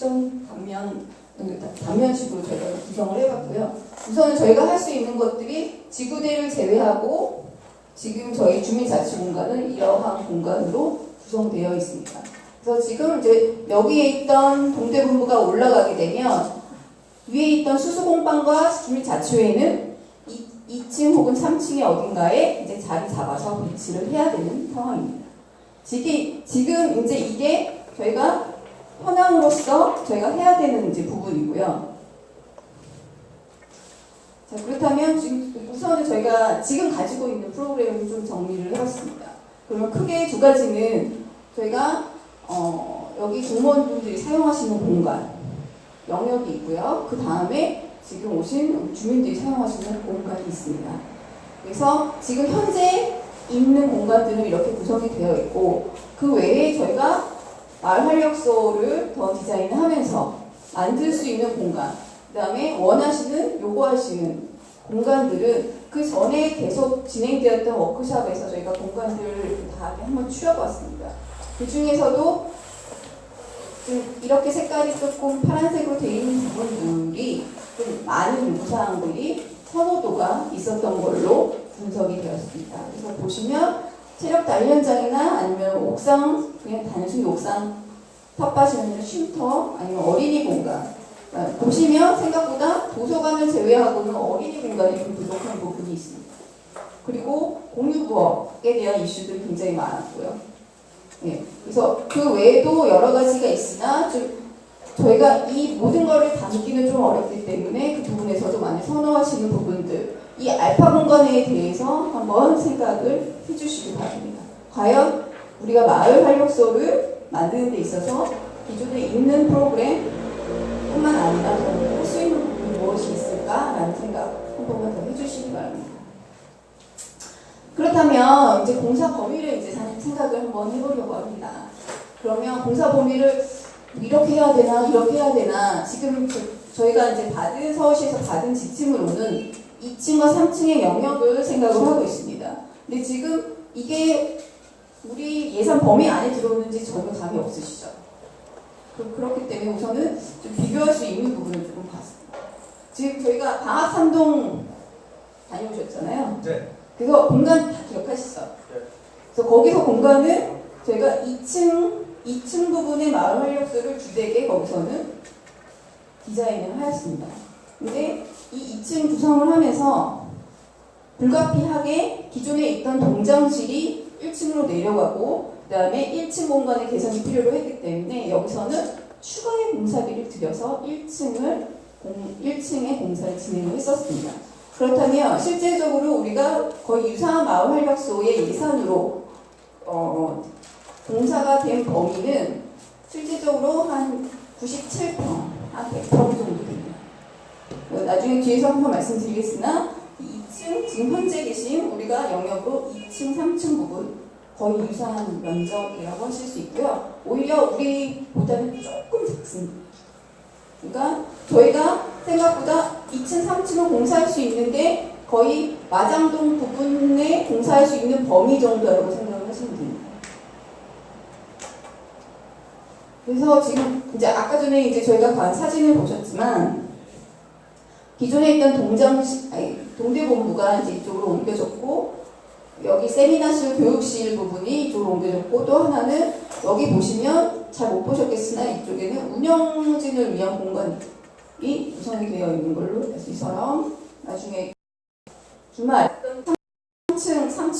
섹션 단면 단면식으로 저희가 구성을 해봤고요. 우선 저희가 할 수 있는 것들이 지구대를 제외하고 지금 저희 주민자치공간은 이러한 공간으로 구성되어 있습니다. 그래서 지금 이제 여기에 있던 동대본부가 올라가게 되면 위에 있던 수수공방과 주민자치회는 2 층 혹은 3층의 어딘가에 이제 자리 잡아서 배치를 해야 되는 상황입니다. 지금 이제 이게 저희가 현황으로서 저희가 해야 되는 이제 부분이고요. 자, 그렇다면 지금 우선은 저희가 지금 가지고 있는 프로그램을 좀 정리를 해봤습니다. 그러면 크게 두 가지는 저희가 어, 여기 공무원분들이 사용하시는 공간, 영역이 있고요. 그 다음에 지금 오신 주민들이 사용하시는 공간이 있습니다. 그래서 지금 현재 있는 공간들은 이렇게 구성이 되어 있고 그 외에 저희가 마을 활력소를 더 디자인을 하면서 만들 수 있는 공간 그 다음에 원하시는 요구하시는 공간들은 그 전에 계속 진행되었던 워크샵에서 저희가 공간들을 다 한번 추려봤습니다. 그 중에서도 좀 이렇게 색깔이 조금 파란색으로 되어 있는 부분들이 좀 많은 요구사항들이 선호도가 있었던 걸로 분석이 되었습니다. 그래서 보시면 체력 단련장이나 아니면 옥상, 그냥 단순히 옥상 텃밭이 아니라 쉼터, 아니면 어린이 공간. 아, 보시면 생각보다 도서관을 제외하고는 어린이 공간이 좀 부족한 부분이 있습니다. 그리고 공유부업에 대한 이슈들이 굉장히 많았고요. 예, 그래서 그 외에도 여러 가지가 있으나 좀 저희가 이 모든 거를 담기는 좀 어렵기 때문에 그 부분에서도 많이 선호하시는 부분들 이 알파 공간에 대해서 한번 생각을 해주시기 바랍니다. 과연 우리가 마을 활력소를 만드는 데 있어서 기존에 있는 프로그램 뿐만 아니라 할 수 있는 부분이 무엇이 있을까라는 생각 한 번만 더 해주시기 바랍니다. 그렇다면 이제 공사 범위를 이제 생각을 한번 해보려고 합니다. 그러면 공사 범위를 이렇게 해야 되나 이렇게 해야 되나 지금 저, 희가 이제 받은 서울시에서 받은 지침으로는 2층과 3층의 영역을 생각을 하고 있습니다. 근데 지금 이게 우리 예산 범위 안에 들어오는지 전혀 감이 없으시죠? 그, 그렇기 때문에 우선은 좀 비교할 수 있는 부분을 조금 봤습니다. 지금 저희가 방학 3동 다녀오셨잖아요. 네. 그래서 공간 다 기억하시죠? 네. 그래서 거기서 공간은 저희가 2층 2층 부분의 마을 활력소를 주되게 거기서는 디자인을 하였습니다. 근데 이 2층 구성을 하면서 불가피하게 기존에 있던 동장실이 1층으로 내려가고 그 다음에 1층 공간의 개선이 필요로 했기 때문에 여기서는 추가의 공사비를 들여서 1층을 공, 1층의 공사를 진행을 했었습니다. 그렇다면 실제적으로 우리가 거의 유사한 마을 활력소의 예산으로 어, 공사가 된 범위는 실질적으로 한 97평, 한 100평 정도 됩니다. 어, 나중에 뒤에서 한번 말씀드리겠으나 2층, 지금 현재 계신 우리가 영역으로 2층, 3층 부분 거의 유사한 면적이라고 하실 수 있고요. 오히려 우리보다는 조금 작습니다. 그러니까 저희가 생각보다 2층, 3층을 공사할 수 있는 게 거의 마장동 부분에 공사할 수 있는 범위 정도라고 생각을 하시면 됩니다. 그래서 지금 이제 아까 전에 이제 저희가 관 사진을 보셨지만 기존에 있던 동장 아니, 동대본부가 이제 이쪽으로 옮겨졌고 여기 세미나실 교육실 부분이 이쪽으로 옮겨졌고 또 하나는 여기 보시면 잘 못 보셨겠으나 이쪽에는 운영진을 위한 공간이 구성이 되어 있는 걸로 이처럼 나중에 주말 3층 3층